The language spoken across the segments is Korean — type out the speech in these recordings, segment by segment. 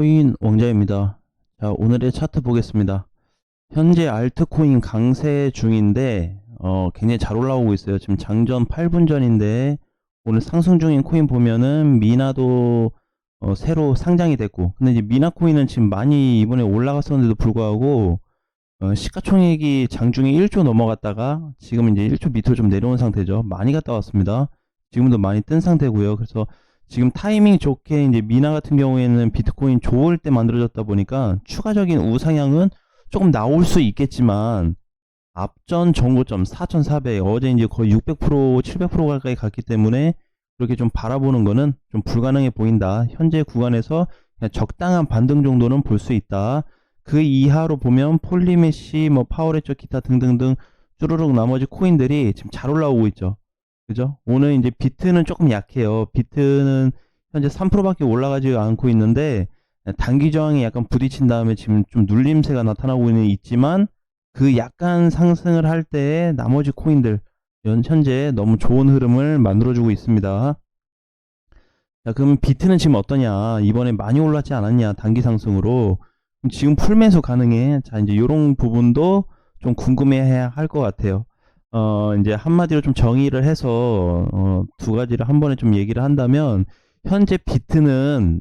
코인 왕자입니다. 자, 오늘의 차트 보겠습니다. 현재 알트코인 강세 중인데, 어, 굉장히 잘 올라오고 있어요. 지금 장전 8분 전인데, 오늘 상승 중인 코인 보면은, 미나도, 어, 새로 상장이 됐고, 근데 이제 미나 코인은 지금 많이 이번에 올라갔었는데도 불구하고, 어, 시가총액이 장중에 1조 넘어갔다가, 지금 이제 1조 밑으로 좀 내려온 상태죠. 많이 갔다 왔습니다. 지금도 많이 뜬 상태고요. 그래서 지금 타이밍 좋게 이제 미나 같은 경우에는 비트코인 좋을 때 만들어졌다 보니까 추가적인 우상향은 조금 나올 수 있겠지만 앞전 정고점 4,400 어제 이제 거의 600% 700% 가까이 갔기 때문에 그렇게 좀 바라보는 거는 좀 불가능해 보인다. 현재 구간에서 그냥 적당한 반등 정도는 볼 수 있다. 그 이하로 보면 폴리메시 뭐 파워레저 기타 등등등 쭈루룩 나머지 코인들이 지금 잘 올라오고 있죠. 그죠? 오늘 이제 비트는 조금 약해요. 비트는 현재 3%밖에 올라가지 않고 있는데 단기 저항에 약간 부딪힌 다음에 지금 좀 눌림세가 나타나고 있는 있지만 그 약간 상승을 할때 나머지 코인들 연- 현재 너무 좋은 흐름을 만들어주고 있습니다. 자, 그러면 비트는 지금 어떠냐? 이번에 많이 올랐지 않았냐? 단기 상승으로. 지금 풀매수 가능해? 자, 이제 요런 부분도 좀 궁금해해야 할 것 같아요. 어, 이제 한마디로 좀 정의를 해서, 어, 두 가지를 한 번에 좀 얘기를 한다면, 현재 비트는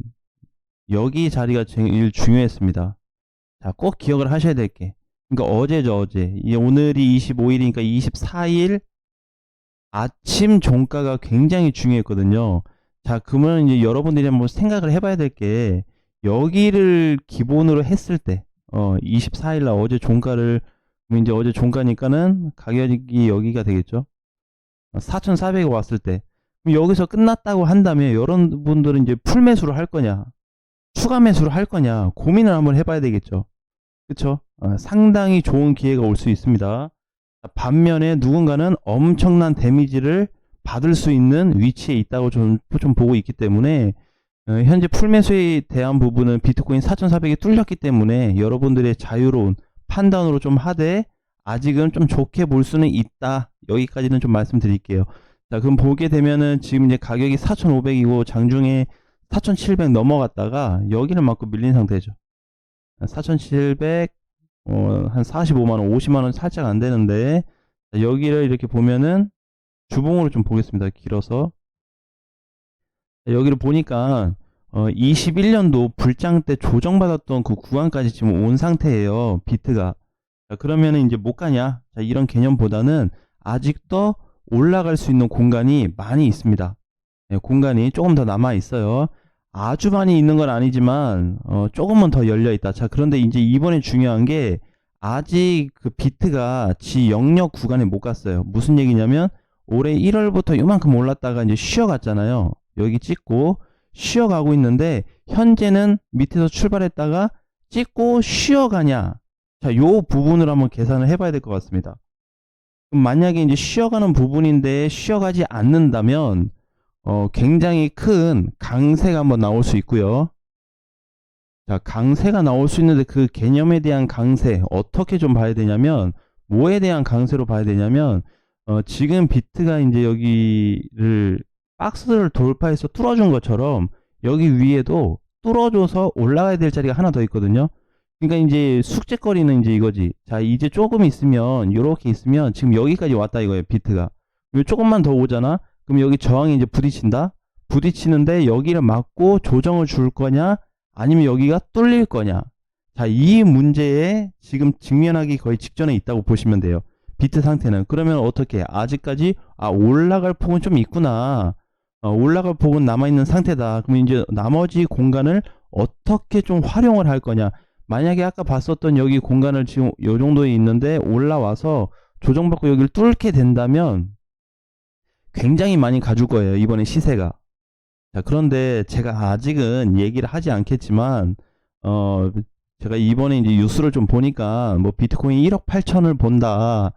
여기 자리가 제일 중요했습니다. 자, 꼭 기억을 하셔야 될 게. 그러니까 어제죠, 어제. 이 오늘이 25일이니까 24일 아침 종가가 굉장히 중요했거든요. 자, 그러면 이제 여러분들이 한번 생각을 해봐야 될 게, 여기를 기본으로 했을 때, 어, 24일 날 어제 종가를 이제 어제 종가니까는 가격이 여기가 되겠죠. 4,400에 왔을 때. 여기서 끝났다고 한다면 여러분들은 이제 풀 매수를 할 거냐, 추가 매수를 할 거냐 고민을 한번 해봐야 되겠죠. 어, 상당히 좋은 기회가 올 수 있습니다. 반면에 누군가는 엄청난 데미지를 받을 수 있는 위치에 있다고 좀, 좀 보고 있기 때문에 어, 현재 풀매수에 대한 부분은 비트코인 4,400이 뚫렸기 때문에 여러분들의 자유로운 판단으로 좀 하되 아직은 좀 좋게 볼 수는 있다. 여기까지는 좀 말씀드릴게요. 자, 그럼 보게 되면은 지금 이제 가격이 4,500이고 장중에 4,700 넘어갔다가 여기를 맞고 밀린 상태죠. 4,700, 어, 한 45만원, 50만원 살짝 안 되는데, 자, 여기를 이렇게 보면은 주봉으로 좀 보겠습니다. 길어서. 자, 여기를 보니까, 어, 21년도 불장 때 조정받았던 그 구간까지 지금 온 상태예요. 비트가. 자, 그러면은 이제 못 가냐? 자, 이런 개념보다는 아직도 올라갈 수 있는 공간이 많이 있습니다. 예, 공간이 조금 더 남아 있어요. 아주 많이 있는 건 아니지만 어, 조금은 더 열려 있다. 자, 그런데 이제 이번에 중요한 게 아직 그 비트가 지 영역 구간에 못 갔어요. 무슨 얘기냐면 올해 1월부터 요만큼 올랐다가 이제 쉬어갔잖아요. 여기 찍고 쉬어가고 있는데 현재는 밑에서 출발했다가 찍고 쉬어가냐. 자, 요 부분을 한번 계산을 해봐야 될 것 같습니다. 만약에 이제 쉬어가는 부분인데 쉬어가지 않는다면 어, 굉장히 큰 강세가 한번 나올 수 있고요. 자, 강세가 나올 수 있는데 그 개념에 대한 강세 어떻게 좀 봐야 되냐면 뭐에 대한 강세로 봐야 되냐면 어, 지금 비트가 이제 여기를 박스를 돌파해서 뚫어준 것처럼 여기 위에도 뚫어줘서 올라가야 될 자리가 하나 더 있거든요. 그러니까 이제 숙제거리는 이제 이거지. 자, 이제 조금 있으면 요렇게 있으면 지금 여기까지 왔다 이거예요. 비트가. 요 조금만 더 오잖아. 그럼 여기 저항이 이제 부딪힌다. 부딪히는데 여기를 막고 조정을 줄 거냐? 아니면 여기가 뚫릴 거냐? 자, 이 문제에 지금 직면하기 거의 직전에 있다고 보시면 돼요. 비트 상태는. 그러면 어떻게? 아직까지 아 올라갈 폭은 좀 있구나. 어, 올라갈 폭은 남아있는 상태다. 그럼 이제 나머지 공간을 어떻게 좀 활용을 할 거냐. 만약에 아까 봤었던 여기 공간을 지금 요 정도에 있는데 올라와서 조정받고 여기를 뚫게 된다면 굉장히 많이 가줄 거예요. 이번에 시세가. 자, 그런데 제가 아직은 얘기를 하지 않겠지만, 어, 제가 이번에 이제 뉴스를 좀 보니까 뭐 비트코인 1억 8천을 본다.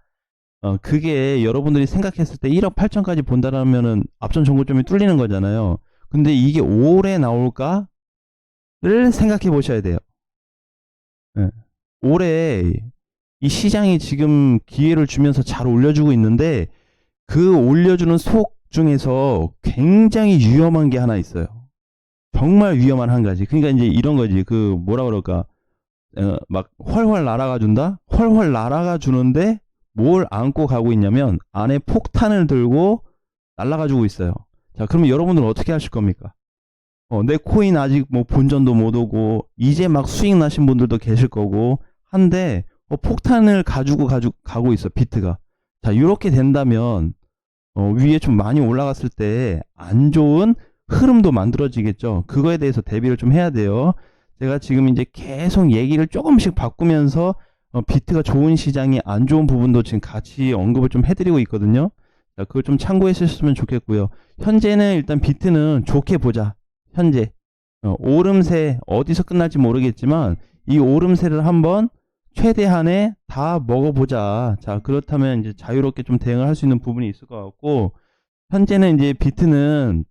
어, 그게 여러분들이 생각했을 때 1억 8천까지 본다라면은 앞전 정고점이 뚫리는 거잖아요. 근데 이게 올해 나올까를 생각해 보셔야 돼요. 예. 올해 이 시장이 지금 기회를 주면서 잘 올려주고 있는데 그 올려주는 속 중에서 굉장히 위험한 게 하나 있어요. 정말 위험한 한 가지. 그러니까 이제 이런 거지. 그 뭐라 그럴까? 어, 막 훨훨 날아가 준다. 훨훨 날아가 주는데 뭘 안고 가고 있냐면 안에 폭탄을 들고 날아가 주고 있어요. 자, 그러면 여러분들은 어떻게 하실 겁니까? 어, 내 코인 아직 뭐 본전도 못 오고 이제 막 수익 나신 분들도 계실 거고 한데 어, 폭탄을 가지고 가지고 가고 있어 비트가. 자, 이렇게 된다면 어, 위에 좀 많이 올라갔을 때 안 좋은 흐름도 만들어지겠죠. 그거에 대해서 대비를 좀 해야 돼요. 제가 지금 이제 계속 얘기를 조금씩 바꾸면서 어, 비트가 좋은 시장이 안 좋은 부분도 지금 같이 언급을 좀 해드리고 있거든요. 자, 그걸 좀 참고해 주셨으면 좋겠고요. 현재는 일단 비트는 좋게 보자. 현재 어, 오름세 어디서 끝날지 모르겠지만 이 오름세를 한번 최대한에 다 먹어보자. 자 그렇다면 이제 자유롭게 좀 대응을 할 수 있는 부분이 있을 것 같고 현재는 이제 비트는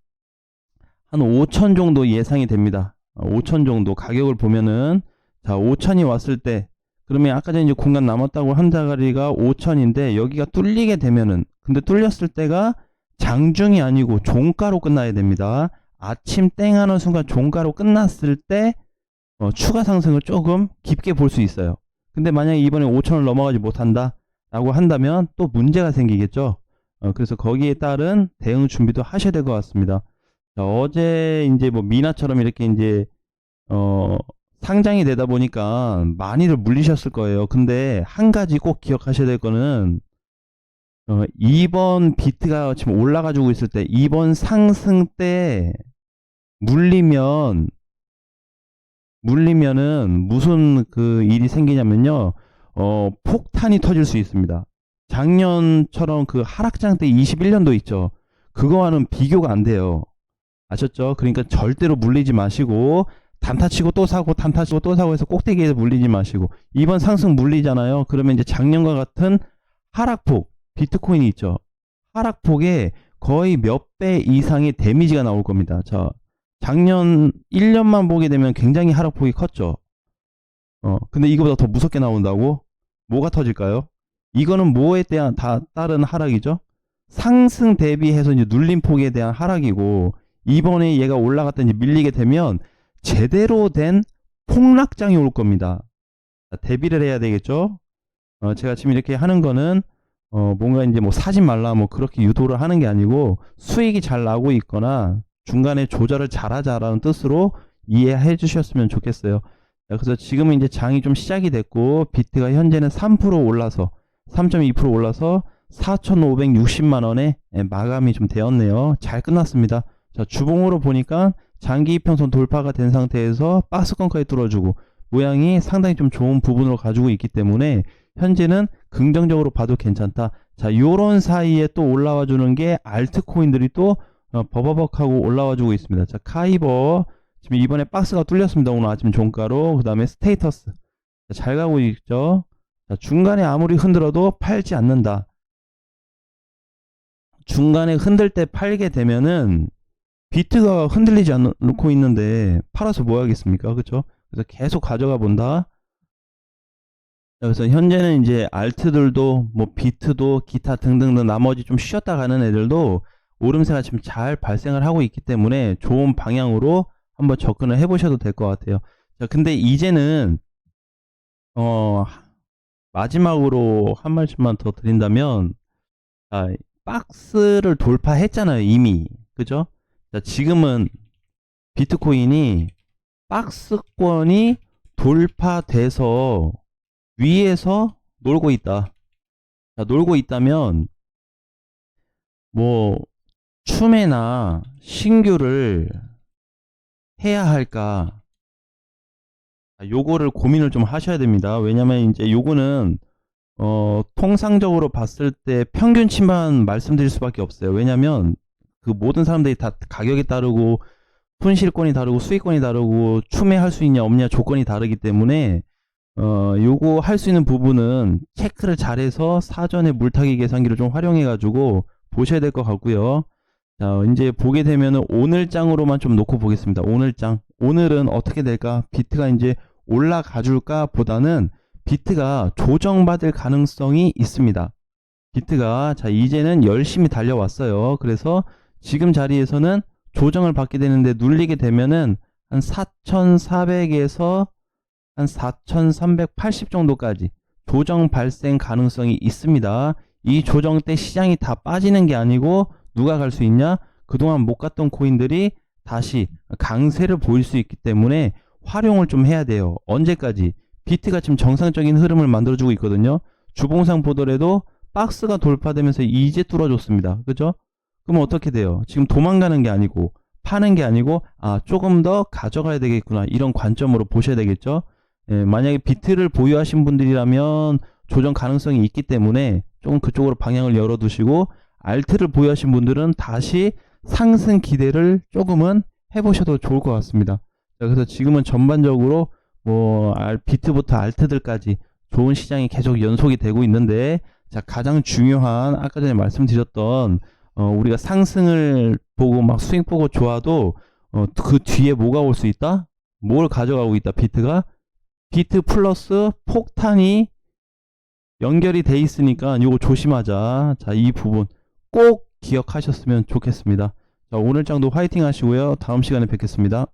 한 5천 정도 예상이 됩니다. 5천 정도 가격을 보면은 자 5천이 왔을 때 그러면 아까 전에 이제 공간 남았다고 한 자리가 5천인데 여기가 뚫리게 되면은 근데 뚫렸을 때가 장중이 아니고 종가로 끝나야 됩니다. 아침 땡 하는 순간 종가로 끝났을 때 어, 추가 상승을 조금 깊게 볼 수 있어요. 근데 만약에 이번에 5천을 넘어가지 못한다 라고 한다면 또 문제가 생기겠죠. 어, 그래서 거기에 따른 대응 준비도 하셔야 될 것 같습니다. 자, 어제 이제 뭐 미나처럼 이렇게 이제 어, 상장이 되다 보니까 많이들 물리셨을 거예요. 근데 한 가지 꼭 기억하셔야 될 거는 어, 이번 비트가 지금 올라가지고 있을 때 이번 상승 때 물리면 물리면은 무슨 그 일이 생기냐면요. 어, 폭탄이 터질 수 있습니다. 작년처럼 그 하락장 때 21년도 있죠. 그거와는 비교가 안 돼요. 아셨죠? 그러니까 절대로 물리지 마시고 단타 치고 또 사고 단타 치고 또 사고 해서 꼭대기에서 물리지 마시고 이번 상승 물리잖아요. 그러면 이제 작년과 같은 하락폭 비트코인이 있죠. 하락폭에 거의 몇 배 이상의 데미지가 나올 겁니다. 자, 작년 1년만 보게 되면 굉장히 하락폭이 컸죠. 어, 근데 이거보다 더 무섭게 나온다고? 뭐가 터질까요? 이거는 뭐에 대한 다 따른 하락이죠? 상승 대비해서 이제 눌림 폭에 대한 하락이고 이번에 얘가 올라갔더니 밀리게 되면 제대로 된 폭락장이 올 겁니다. 자, 대비를 해야 되겠죠? 어, 제가 지금 이렇게 하는 거는 어, 뭔가 이제 뭐 사지 말라 뭐 그렇게 유도를 하는 게 아니고 수익이 잘 나고 있거나 중간에 조절을 잘하자라는 뜻으로 이해해 주셨으면 좋겠어요. 자, 그래서 지금은 이제 장이 좀 시작이 됐고 비트가 현재는 3% 올라서 3.2% 올라서 4,560만 원에 예, 마감이 좀 되었네요. 잘 끝났습니다. 자, 주봉으로 보니까 장기 이평선 돌파가 된 상태에서 박스권까지 뚫어주고 모양이 상당히 좀 좋은 부분으로 가지고 있기 때문에 현재는 긍정적으로 봐도 괜찮다. 자, 요런 사이에 또 올라와 주는 게 알트코인들이 또 어, 버버벅 하고 올라와 주고 있습니다. 자, 카이버 지금 이번에 박스가 뚫렸습니다. 오늘 아침 종가로. 그다음에 스테이터스. 자, 잘 가고 있죠. 자, 중간에 아무리 흔들어도 팔지 않는다. 중간에 흔들 때 팔게 되면은 비트가 흔들리지 않고 있는데 팔아서 뭐 하겠습니까? 그렇죠? 그래서 계속 가져가 본다. 그래서 현재는 이제 알트들도 뭐 비트도 기타 등등등 나머지 좀 쉬었다 가는 애들도 오름세가 지금 잘 발생을 하고 있기 때문에 좋은 방향으로 한번 접근을 해보셔도 될 것 같아요. 자, 근데 이제는 어 마지막으로 한 말씀만 더 드린다면 자, 박스를 돌파했잖아요 이미 그죠? 자, 지금은 비트코인이 박스권이 돌파돼서 위에서 놀고 있다. 자, 놀고 있다면 뭐 추매나 신규를 해야 할까? 자, 요거를 고민을 좀 하셔야 됩니다. 왜냐면 이제 요거는 어, 통상적으로 봤을 때 평균치만 말씀드릴 수밖에 없어요. 왜냐면 그 모든 사람들이 다 가격이 다르고 손실권이 다르고 수익권이 다르고 추매할 수 있냐 없냐 조건이 다르기 때문에 어 요거 할 수 있는 부분은 체크를 잘해서 사전에 물타기 계산기를 좀 활용해 가지고 보셔야 될 것 같고요. 자 이제 보게 되면은 오늘 장으로만 좀 놓고 보겠습니다. 오늘 장 오늘은 어떻게 될까? 비트가 이제 올라가 줄까 보다는 비트가 조정받을 가능성이 있습니다. 비트가 자 이제는 열심히 달려왔어요. 그래서 지금 자리에서는 조정을 받게 되는데 눌리게 되면은 한 4,400에서 한 4,380 정도까지 조정 발생 가능성이 있습니다. 이 조정 때 시장이 다 빠지는 게 아니고 누가 갈 수 있냐? 그동안 못 갔던 코인들이 다시 강세를 보일 수 있기 때문에 활용을 좀 해야 돼요. 언제까지? 비트가 지금 정상적인 흐름을 만들어주고 있거든요. 주봉상 보더라도 박스가 돌파되면서 이제 뚫어줬습니다. 그죠? 그럼 어떻게 돼요? 지금 도망가는 게 아니고 파는 게 아니고 아 조금 더 가져가야 되겠구나 이런 관점으로 보셔야 되겠죠. 예, 만약에 비트를 보유하신 분들이라면 조정 가능성이 있기 때문에 조금 그쪽으로 방향을 열어두시고 알트를 보유하신 분들은 다시 상승 기대를 조금은 해보셔도 좋을 것 같습니다. 자, 그래서 지금은 전반적으로 뭐 알- 비트부터 알트들까지 좋은 시장이 계속 연속이 되고 있는데 자 가장 중요한 아까 전에 말씀드렸던 어, 우리가 상승을 보고 막 수익 보고 좋아도 어, 그 뒤에 뭐가 올 수 있다? 뭘 가져가고 있다? 비트가 비트 플러스 폭탄이 연결이 돼 있으니까 이거 조심하자. 자, 이 부분 꼭 기억하셨으면 좋겠습니다. 자, 오늘 장도 화이팅 하시고요. 다음 시간에 뵙겠습니다.